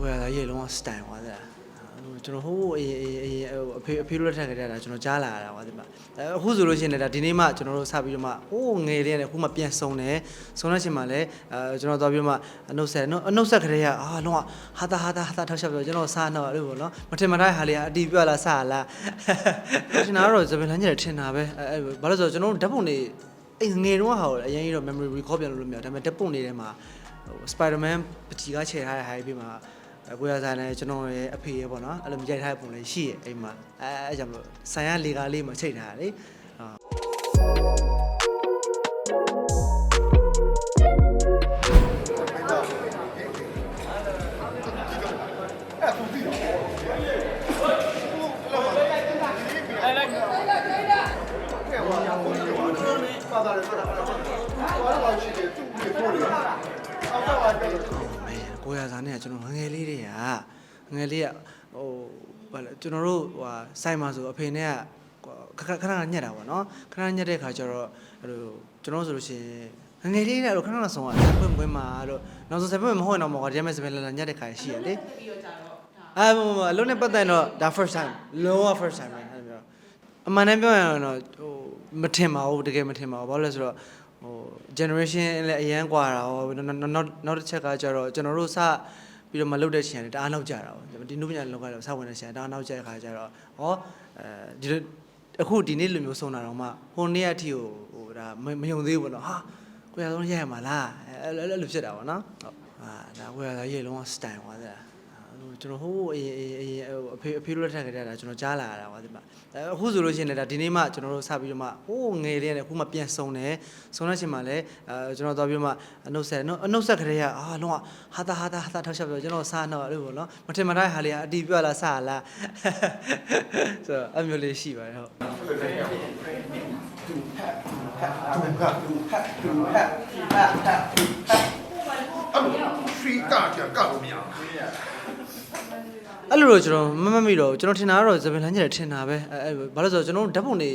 ဝယ်ရတာရေလုံးဝစတိုင်သွားတယ်ကျွန်တော်ဟိုးအရင်အရင်အဖေအဖေတို့လက်ထက်ကတည်းကကျွန်တော်ကြားလာရတာပါဒီမှာအခုဆိုလို့ရှိရင်လည်းဒီနေ့မှကျွန်တော်တို့စပြီးတော့မှဟိုးငယ်လေးနဲ့အခုမှပြန်ဆုံတယ်ဆုံတဲ့ချိန်မှာလည်းအဲကျွန်တော်သွားပြီးတော့မှအနှုတ်ဆက်အနှုတ်ဆက်ကလေးကအာလုံးဝဟာတာဟာတာဟာတာထောက်ချက်ပြောကျွန်တော်စားတော့အဲ့လိုပေါ့နော်မထင်မှတ်တဲ့ဟာလေးကအတီးပြလာစားလားထင်တာတော့ဇပင်လန်းကြီးထင်တာပဲအဲဘာလို့ဆိုတော့ကျွန်တော်တို့ဓာတ်ပုံတွေအဲ့ငယ်တုန်းကဟာအရင်ကြီးတော့ memory recall ပြန်လို့လို့မရဒါပေမဲ့ဓာတ်ပုံတွေထဲမှာဟို Spider-Man ပကြီးကခြေထားတဲ့ဟာပြီးမှာ ကိုရစားနဲ့ကျွန်တော်ရဲ့အဖေရဲ့ပေါ့နော်အဲ့လိုရိုက်ထားတဲ့ပုံလေးရှိရဲ့အိမ်မှာအဲအဲကြောင့်မလို့ဆိုင်ရလေကားလေးမှာချိန်ထားတာလေအာမဲ ကိုရစားနဲ့ကျွန်တော်ငငယ်လေးတွေကငငယ်လေးကဟိုဘာလဲကျွန်တော်တို့ဟိုဟာစိုက်မှာဆိုအဖေနဲ့ကခဏခဏညက်တာပေါ့နော်ခဏညက်တဲ့ခါကျတော့အဲ့လိုကျွန်တော်ဆိုလို့ရှိရင်ငငယ်လေးတွေတော့ခဏခဏဆုံးอ่ะပွင့်ပွင့်မှာတော့နောက်ဆုံးစပယ်မဟုတ်တော့မဟုတ်ဒီမဲ့စပယ်လာလာညက်တဲ့ခါရှိရလေပြီးတော့ကြတော့ဒါအဲမမအလုံးနဲ့ပတ်သက်တော့ဒါ first time လုံးဝ first time ပဲအဲ့လိုမျိုးအမှန်တမ်းပြောရရင်တော့ဟိုမထင်ပါဘူးတကယ်မထင်ပါဘူးဘာလို့လဲဆိုတော့ဟို generation လည်းအရန်กว่าတာဟောနောက်နောက်နောက်တစ်ချက်ကကျတော့ကျွန်တော်တို့စပြီးတော့မလုပ်တဲ့ချိန်ကတအားနောက်ကြတာပေါ့ဒီနုပညာလောကလည်းစဝင်တဲ့ချိန်တအားနောက်ကြတဲ့ခါကျတော့ဟောအဲဒီလိုအခုဒီနေ့လိုမျိုးဆုံးတာတော့မှဟိုနေ့အထိကိုဟိုဒါမယုံသေးဘူးပေါ့နော်ဟာကိုရဆုံးရရမှာလားအဲ့အဲ့လိုဖြစ်တာပေါ့နော်ဟုတ်ဟာဒါကိုရရေလုံးဝစတိုင်သွားတယ် ကျွန်တော်ဟိုးအရင်အရင်အရင်အဖေအဖေတို့လက်ထက်ကတည်းကကျွန်တော်ကြားလာရတာပါဒီမှာအခုဆိုလို့ရှိရင်လည်းဒါဒီနေ့မှကျွန်တော်တို့စပြီးတော့မှဟိုးငယ်လေးနဲ့အခုမှပြန်ဆုံတယ်ဆုံတဲ့ချိန်မှာလည်းအဲကျွန်တော်သွားပြီးတော့မှအနှုတ်ဆက်အနှုတ်ဆက်ကလေးကအာလုံးဝဟာတာဟာတာဟာတာထောက်ချက်ပြောကျွန်တော်စားတော့အဲ့လိုပေါ့နော်မထင်မှတ်တဲ့ဟာလေးကအတီးပြလာစားလားဆိုတော့အမျိုးလေးရှိပါတယ်ဟုတ်ဖရီကာကြကောက်လို့မရဘူး အဲ့လိုတော့ကျွန်တော်မမတ်မိတော့ဘူးကျွန်တော်ထင်တာကတော့ဇပင်လန်းကြီးတယ်ထင်တာပဲအဲအဲဘာလို့လဲဆိုတော့ကျွန်တော်တို့ဓာတ်ပုံတွေ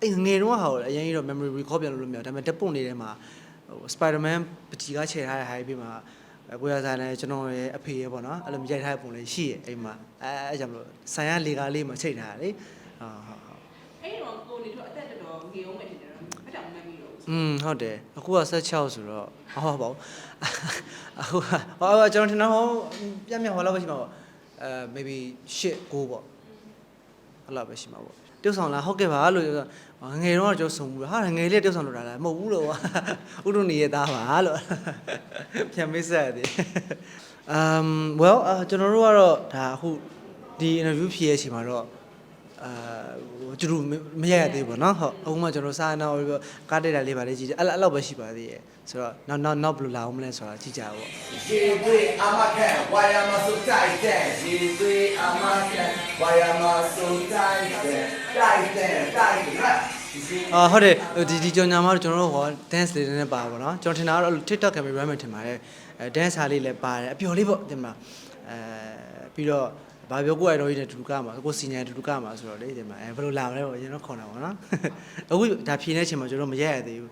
အဲ့ငယ်တုန်းကဟာကိုအရင်ကြီးတော့ memory recall ပြန်လို့လို့မရဘူးဒါပေမဲ့ဓာတ်ပုံတွေထဲမှာဟို Spider-Man ပကြီးကခြေထားတဲ့ဟာပြီးမှာကိုရစားနဲ့ကျွန်တော်ရဲ့အဖေရဲ့ပေါ့နော်အဲ့လိုရိုက်ထားတဲ့ပုံလေးရှိရဲ့အိမ်မှာအဲအဲကြောင့်မလို့ဆိုင်ရလေကားလေးမှာချိန်ထားတာလေဟုတ်ဟုတ်ဟုတ်အဲ့ဒီတော့ကိုနေတော့အသက်တော်တော်ငေအောင်ပဲထင်တယ်တော့အတောင်မမီတော့ဘူးอืมဟုတ်တယ်အခုက16ဆိုတော့ဟောပါဘူးအခုကဟောကျွန်တော်ထင်တာဟောပြတ်မြတ်ဟောလောက်ပဲရှိမှာပေါ့ အဲ maybe 8 9ပေါ့အဲ့လောက်ပဲရှိမှာပေါ့တုတ်ဆောင်လားဟုတ်ကဲ့ပါလို့ပြောငငယ်တော့ကျွန်တော်စုံဘူးဟာငယ်လေးတုတ်ဆောင်လို့တာလားမဟုတ်ဘူးလို့ဥဒုနေရသားပါလို့ပြန်မေးဆက်တယ် um well အာကျွန်တော်တို့ကတော့ဒါအခုဒီ interview ဖြေရချိန်မှာတော့ အာဟိုကျူမရရသေးဘူးပေါ့နော်ဟုတ်အခုမှကျွန်တော်စားနေတော့ကားတက်တာလေးပါလေကြည့်တယ်အဲ့အဲ့လောက်ပဲရှိပါသေးရဲ့ဆိုတော့နောက်နောက်နောက်ဘယ်လိုလာအောင်မလဲဆိုတာကြည့်ကြပါဦးရေသွေးအမခံဝါယာမဆိုတိုက်တဲ့ရေသွေးအမခံဝါယာမဆိုတိုက်တဲ့တိုက်တဲ့တိုက်တဲ့အာဟုတ်တယ်ဒီဒီကြောင်ညာမှာတော့ကျွန်တော်တို့ဟော dance လေးနဲ့ပါပါတော့ကျွန်တော်ထင်တာကတော့ TikTok camera မှာထင်ပါတယ်အဲ dance ဟာလေးလည်းပါတယ်အပျော်လေးပေါ့တင်မလားအဲပြီးတော့ ဘာပြောကိုယ်ရိုင်းနဲ့တူတူကမှာကိုစီနီယာတူတူကမှာဆိုတော့လေတင်မအဲဘယ်လိုလာမလဲပေါ့ကျွန်တော်ခေါ်တာပေါ့နော်အခုဒါဖြေနေချိန်မှာကျွန်တော်မရက်ရသေးဘူး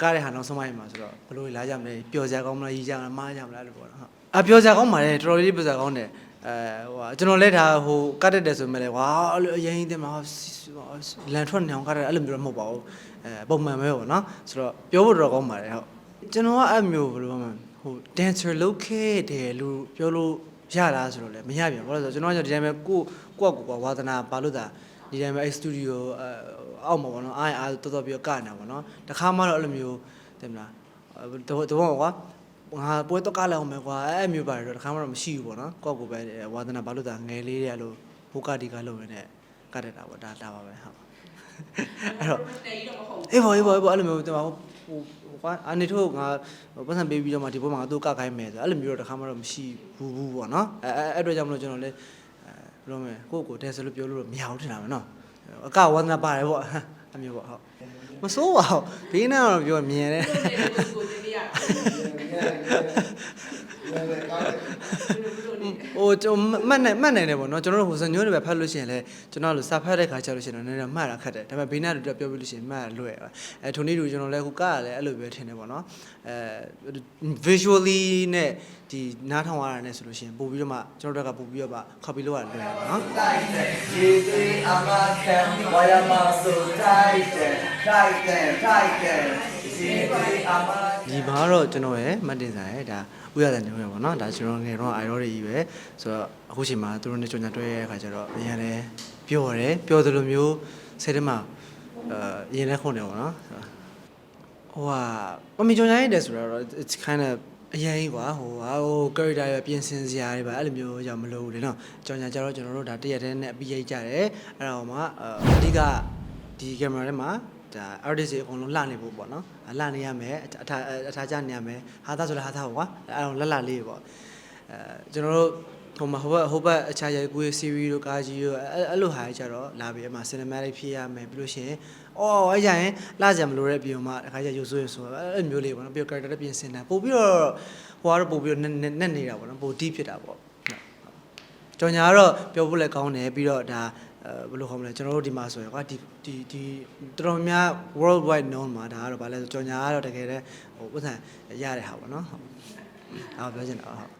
ကားတဲ့ဟာနောက်ဆုံးမှရမှာဆိုတော့ဘယ်လိုလာကြမလဲပျော်စရာကောင်းမလားရီးကြမလားမားကြမလားလို့ပေါ့နော်ဟုတ်အပျော်စရာကောင်းပါတယ်တော်တော်လေးပျော်စရာကောင်းတယ်အဲဟိုကျွန်တော်လည်းဒါဟိုကတ်တက်တယ်ဆိုမှလည်းဝါအဲ့လိုအရင်တင်မှာလန်ထွက်နေအောင်ကတ်တယ်အဲ့လိုမျိုးတော့မဟုတ်ပါဘူးအဲပုံမှန်ပဲပေါ့နော်ဆိုတော့ပြောဖို့တော်တော်ကောင်းပါတယ်ဟုတ်ကျွန်တော်ကအဲ့မျိုးဘယ်လိုမှဟို dancer လုပ်ခဲ့တယ်လို့ပြောလို့ ရလားဆိုတော့လည်းမရပြန်ဘာလို့လဲဆိုတော့ကျွန်တော်ကဒီတိုင်းပဲကိုကိုကကိုကဝါသနာပါလို့ဒါဒီတိုင်းပဲအဲ့စတူဒီယိုအောက်မှာပေါ့နော်အားအားတော်တော်ပြီးတော့ကနေတာပေါ့နော်တခါမှတော့အဲ့လိုမျိုးတင်မလားတော့တော့ကွာငါပွဲတော့ကလည်းအောင်မယ်ကွာအဲ့မျိုးပါတယ်တော့တခါမှတော့မရှိဘူးပေါ့နော်ကိုယ့်ကိုယ်ပဲဝါသနာဘာလို့ဒါငယ်လေးတွေအဲ့လိုဘိုးကဒီကလုပ်ရင်းနဲ့ကတ်တက်တာပေါ့ဒါဒါပါပဲဟုတ်အဲ့တော့တဲကြီးတော့မဟုတ်ဘူးအေးပါအေးပါအေးပါအဲ့လိုမျိုးတင်ပါဟိုဟို ကွာအနေထုတ်ငါပတ်စံပေးပြီးတော့မှဒီဘက်မှာငါတို့ကခိုင်းမယ်ဆိုအဲ့လိုမျိုးတော့တခါမှတော့မရှိဘူးဘူးပေါ့နော်အဲအဲအဲ့တော့ကြောင့်မလို့ကျွန်တော်လည်းအဲဘယ်လိုမလဲကိုယ့်ကိုယ်တဲဆလို့ပြောလို့တော့မရဘူးထင်တာပဲနော်အကဝါသနာပါတယ်ပေါ့အမျိုးပေါ့ဟုတ်မစိုးပါဘူးဘေးနားတော့ပြောမြင်တယ်ကိုနေကိုတင်ပြရ ဟိုကျွန်တော်မှတ်နိုင်မှတ်နိုင်တယ်ပေါ့နော်ကျွန်တော်တို့ဟိုစညိုးတွေပဲဖတ်လို့ရှိရင်လည်းကျွန်တော်တို့စာဖတ်တဲ့ခါကျလို့ရှိရင်တော့နည်းနည်းမှတ်တာခက်တယ်ဒါပေမဲ့ဘေးနားတို့ပြောပြလို့ရှိရင်မှတ်လွယ်ပါအဲထိုနည်းတူကျွန်တော်လည်းဟိုကားကလည်းအဲ့လိုပဲထင်တယ်ပေါ့နော်အဲ visually နဲ့ဒီနားထောင်ရတာနဲ့ဆိုလို့ရှိရင်ပို့ပြီးတော့မှကျွန်တော်တို့ကပို့ပြီးတော့မှ copy လုပ်ရလွယ်တယ်ပေါ့နော်တိုက်တယ်ရေသွေးအမခံဝါရမဆိုတိုက်တယ်တိုက်တယ်တိုက်တယ်ရေသွေးအမ ဒီမှာတော့ကျွန်တော်ရဲ့မှတ်တင်ဆိုင်ရဲ့ဒါဥရတဲ့နေဝင်ပေါ့နော်ဒါကျွန်တော်ငယ်တော့ idol တွေကြီးပဲဆိုတော့အခုချိန်မှာသူတို့နဲ့ကြုံညာတွဲရတဲ့အခါကျတော့အရင်လည်းပျော်တယ်ပျော်တယ်လို့မျိုးဆယ်တမှာအဲရင်လည်းခုန်တယ်ပေါ့နော်ဟိုဟာပမီကြုံညာရတယ်ဆိုတော့ it's kind of အရင်ကြီးကွာဟိုဟာဟို character ရပြင်ဆင်စရာတွေပါအဲ့လိုမျိုးကြောင့်မလို့ဘူးလေနော်ကြောင်ညာကျတော့ကျွန်တော်တို့ဒါတရက်တည်းနဲ့အပြီးရိုက်ကြတယ်အဲ့ဒါဟိုမှာအဓိကဒီ camera ထဲမှာ ဒါ artist တွေအကုန်လုံးလှနေဖို့ပေါ့နော်လှနေရမယ်အထာအထာကျနေရမယ်ဟာသားဆိုလည်းဟာသားပေါ့ကွာအဲ့တော့လက်လက်လေးပေါ့အဲကျွန်တော်တို့ဟိုမှာဟိုဘက်ဟိုဘက်အခြားရိုက်ကူးရေး series တို့ကားကြီးတို့အဲ့အဲ့လိုဟာကြီးကြတော့လာပြီးအမှ cinematic ဖြစ်ရမယ်ပြီးလို့ရှိရင်အော်အဲ့ကြရင်လှကြမလို့တဲ့ပြင်မှာအခါကျရုပ်ဆိုးရဆိုအဲ့လိုမျိုးလေးပေါ့နော်ပြီးတော့ character တွေပြင်ဆင်တာပို့ပြီးတော့ဟိုကတော့ပို့ပြီးတော့နဲ့နဲ့နေတာပေါ့နော်ပို deep ဖြစ်တာပေါ့ကြောင်ညာကတော့ပြောဖို့လည်းကောင်းတယ်ပြီးတော့ဒါအဲ ဘယ်လိုခေါ်မလဲကျွန်တော်တို့ဒီမှာဆိုရင်ကွာဒီဒီဒီတော်တော်များ world wide known မှာဒါကတော့ဗာလဲဆိုကြောင်ညာကတော့တကယ်တည်းဟိုပတ်စံရတဲ့ဟာပေါ့နော်ဟုတ်အဲ့ဒါပြောချင်တာဟုတ်